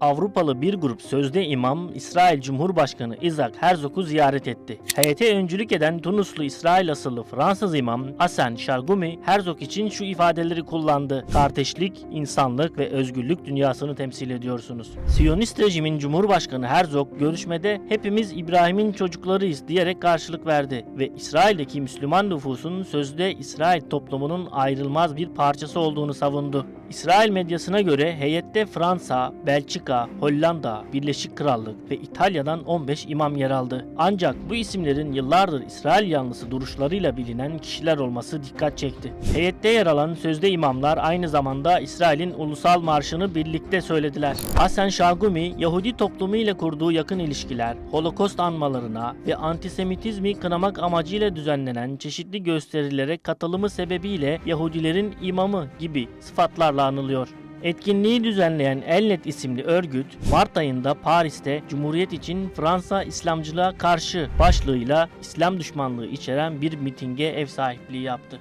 Avrupalı bir grup sözde imam İsrail Cumhurbaşkanı Isaac Herzog'u ziyaret etti. Heyete öncülük eden Tunuslu İsrail asıllı Fransız imam Hasan Şargumi Herzog için şu ifadeleri kullandı. Kardeşlik, insanlık ve özgürlük dünyasını temsil ediyorsunuz. Siyonist rejimin Cumhurbaşkanı Herzog görüşmede hepimiz İbrahim'in çocuklarıyız diyerek karşılık verdi ve İsrail'deki Müslüman nüfusun sözde İsrail toplumunun ayrılmaz bir parçası olduğunu savundu. İsrail medyasına göre heyette Fransa, Belçika, Hollanda, Birleşik Krallık ve İtalya'dan 15 imam yer aldı. Ancak bu isimlerin yıllardır İsrail yanlısı duruşlarıyla bilinen kişiler olması dikkat çekti. Heyette yer alan sözde imamlar aynı zamanda İsrail'in ulusal marşını birlikte söylediler. Hasan Şagumi, Yahudi toplumu ile kurduğu yakın ilişkiler, Holokost anmalarına ve antisemitizmi kınamak amacıyla düzenlenen çeşitli gösterilere katılımı sebebiyle Yahudilerin imamı gibi sıfatlarla anılıyor. Etkinliği düzenleyen Elnet isimli örgüt, Mart ayında Paris'te Cumhuriyet için Fransa İslamcılığa karşı başlığıyla İslam düşmanlığı içeren bir mitinge ev sahipliği yaptı.